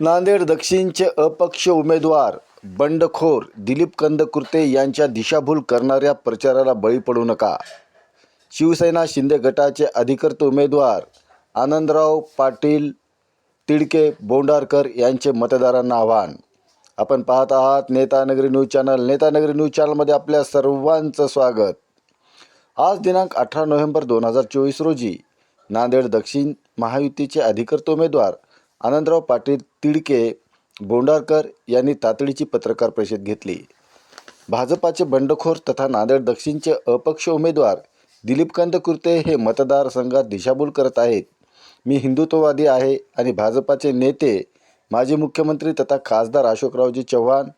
नांदेड दक्षिणचे अपक्ष उमेदवार बंडखोर दिलीप कंदकुर्ते यांच्या दिशाभूल करणाऱ्या प्रचाराला बळी पडू नका. शिवसेना शिंदे गटाचे अधिकृत उमेदवार आनंदराव पाटील तिडके बोंडारकर यांचे मतदारांना आव्हान. आपण पाहत आहात Netanagari news channel. Netanagari news चॅनलमध्ये आपल्या सर्वांचं स्वागत. आज दिनांक अठरा नोव्हेंबर दोन हजार चोवीस रोजी नांदेड दक्षिण महायुतीचे अधिकृत उमेदवार आनंदराव पाटील तिडके बोंडारकर यांनी तातडीची पत्रकार परिषद घेतली. भाजपाचे बंडखोर तथा नांदेड दक्षिणचे अपक्ष उमेदवार दिलीप कंदकुर्ते हे मतदारसंघात दिशाभूल करत आहेत. मी हिंदुत्ववादी आहे आणि भाजपाचे नेते माजी मुख्यमंत्री तथा खासदार अशोकरावजी चव्हाण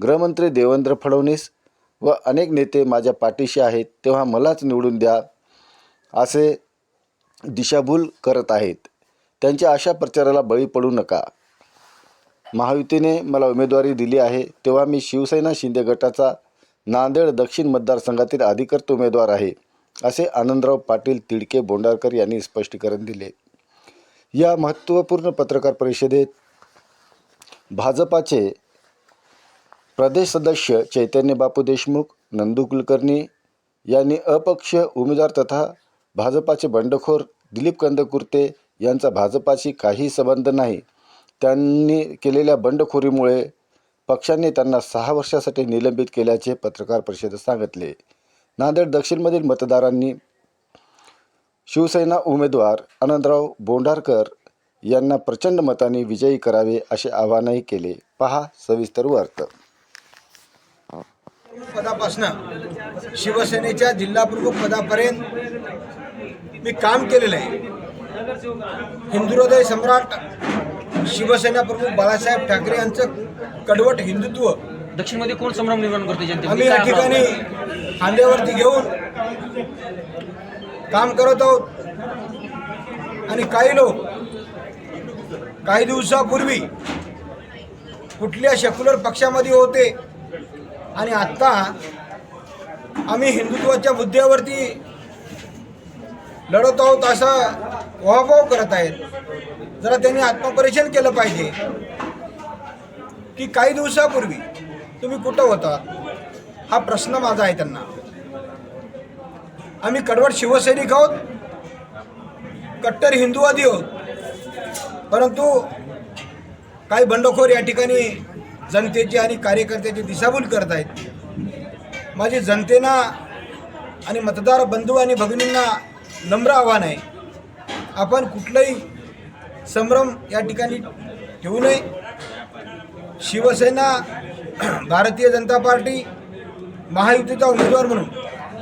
गृहमंत्री देवेंद्र फडणवीस व अनेक नेते माझ्या पाठीशी आहेत तेव्हा मलाच निवडून द्या असे दिशाभूल करत आहेत. त्यांच्या अशा प्रचाराला बळी पडू नका. महायुतीने मला उमेदवारी दिली आहे तेव्हा मी शिवसेना शिंदे गटाचा नांदेड दक्षिण मतदारसंघातील अधिकृत उमेदवार आहे असे आनंदराव पाटील तिडके बोंडारकर यांनी स्पष्टीकरण दिले. या महत्त्वपूर्ण पत्रकार परिषदेत भाजपाचे प्रदेश सदस्य चैतन्य बापू देशमुख नंदू कुलकर्णी यांनी अपक्ष उमेदवार तथा भाजपाचे बंडखोर दिलीप कंदकुर्ते यांचा भाजपाशी काही संबंध नाही. त्यांनी केलेल्या बंडखोरीमुळे पक्षाने त्यांना सहा वर्षासाठी निलंबित केल्याचे पत्रकार परिषदेत सांगितले. नांदेड दक्षिणमधील मतदारांनी शिवसेना उमेदवार आनंदराव बोंडारकर यांना प्रचंड मताने विजयी करावे असे आवाहनही केले. पहा सविस्तर वार्त. पदापासनं शिवसेनेच्या जिल्हाप्रमुख पदापर्यंत मी काम केलेलं आहे. हिंदुहृदय सम्राट शिवसेना प्रमुख बाळासाहेब ठाकरे यांचं कडवट हिंदुत्व. दक्षिणमध्ये कोण संभ्रम निर्माण करते जनतेमध्ये आम्ही या ठिकाणी खांद्यावरती घेऊन काम करत आहोत. आणि काही लोक काही दिवसापूर्वी कुठल्या सेक्युलर पक्षामध्ये होते आणि आत्ता आम्ही हिंदुत्वाच्या मुद्द्यावरती लढत आहोत असा वहाभाव करत आहेत. जरा त्यांनी आत्मपरीक्षण केलं पाहिजे. की काही दिवसापूर्वी तुम्ही कुठं होता? हा प्रश्न माझा आहे त्यांना. आम्ही कडवट शिवसैनिक आहोत. कट्टर हिंदूवादी आहोत. परंतु काही बंडखोर या ठिकाणी जनतेची आणि कार्यकर्त्याची दिशाभूल करत आहेत. माझी जनतेना आणि मतदार बंधू आणि भगिनींना नम्र आव्हान आहे. आपण कुठलंही संभ्रम या ठिकाणी ठेवू नये. शिवसेना भारतीय जनता पार्टी महायुतीचा उमेदवार म्हणून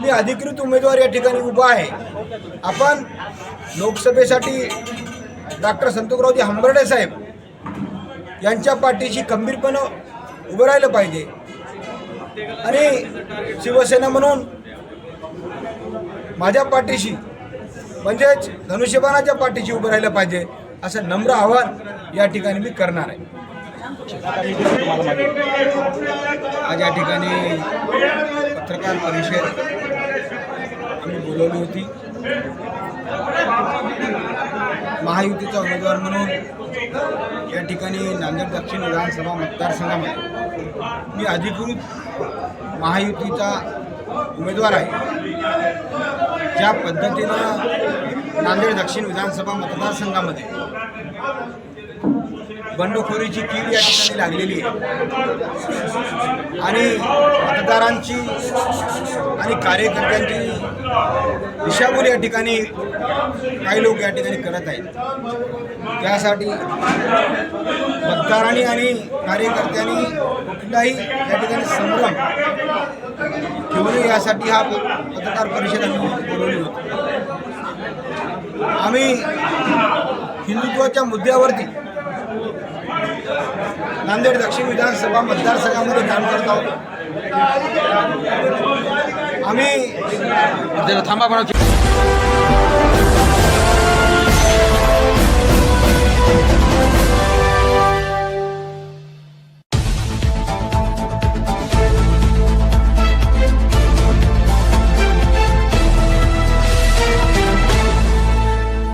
मी अधिकृत उमेदवार या ठिकाणी उभा आहे. आपण लोकसभेसाठी डॉक्टर संतोषरावजी हंबर्डे साहेब यांच्या पाठीशी खंबीरपणं उभं राहिलं पाहिजे. आणि शिवसेना म्हणून माझ्या पाठीशी म्हणजेच धनुष्यबाणाच्या पाठीशी उभं राहिलं पाहिजे असं नम्र आव्हान या ठिकाणी मी करणार आहे. आज या ठिकाणी पत्रकार परिषद आम्ही बोलवली होती. महायुतीचा उमेदवार म्हणून या ठिकाणी नांदेड दक्षिण विधानसभा मतदारसंघामध्ये मी अधिकृत महायुतीचा उमेदवार आहे. ज्या पद्धतीनं नांदेड दक्षिण विधानसभा मतदारसंघामध्ये बंडखोरीची कीड या ठिकाणी लागलेली आहे. आणि मतदारांची आणि कार्यकर्त्यांची दिशाभूल या ठिकाणी काही लोक या ठिकाणी करत आहेत. त्यासाठी मतदारांनी आणि कार्यकर्त्यांनी कुठलाही या ठिकाणी संभ्रम ठेवू यासाठी हा पत्रकार परिषद आम्ही बोलवली होती. आम्ही हिंदुत्वाच्या मुद्द्यावरती नांदेड दक्षिण विधानसभा मतदारसंघामध्ये काम करत आहोत आम्ही थांबा म्हणा.